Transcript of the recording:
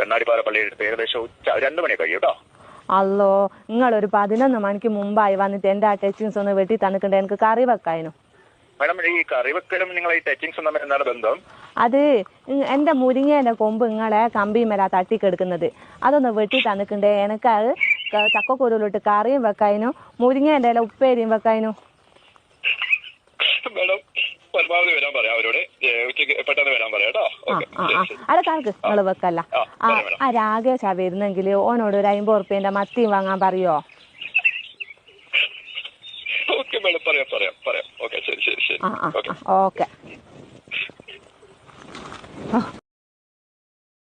കണ്ണാടിപ്പാറ പള്ളിയുടെ അടുത്ത് ഏകദേശം ഉച്ച രണ്ടു മണി കഴിയും കേട്ടോ. അല്ലോ നിങ്ങൾ ഒരു പതിനൊന്ന് മണിക്ക് മുമ്പായി വന്നിട്ട് എന്റെ ആ ടച്ചിങ്സ് ഒന്ന് വെട്ടി തന്നിട്ടുണ്ട്. എനിക്ക് കറി വെക്കാനും? മാഡം ഈ കറി വെക്കലും നിങ്ങൾ ഈ ടച്ചിങ്സും തമ്മിൽ എന്താണ് ബന്ധം? അത് എന്റെ മുരിങ്ങേന്റെ കൊമ്പ് നിങ്ങളെ കമ്പിമേല തട്ടിക്കെടുക്കുന്നത്. അതൊന്ന് വെട്ടി തന്നിട്ടുണ്ട്. എനിക്ക് അത് ചക്കക്കുരുവിലിട്ട് കറിയും വെക്കാനും? മുരിങ്ങേന്റെ ഇല ഉപ്പേരിയും വെക്കാനും? മാഡം പരമാവധി വരാൻ പറയാം അവരോട്. ഉച്ചയ്ക്ക് പെട്ടെന്ന് വരാൻ പറയാം കേട്ടോ. നിങ്ങൾ വെക്കല്ല. ആ, രാകേഷാ വരുന്നെങ്കിൽ ഓനോട് ഒരു അമ്പത് റുപ്യന്റെ മത്തിയും വാങ്ങാൻ പറയോ? ഓക്കെ മാഡം പറയാം പറയാം പറയാം. ഓക്കെ ശരി ശരി ശരി. ഓക്കെ. ഓക്കെ.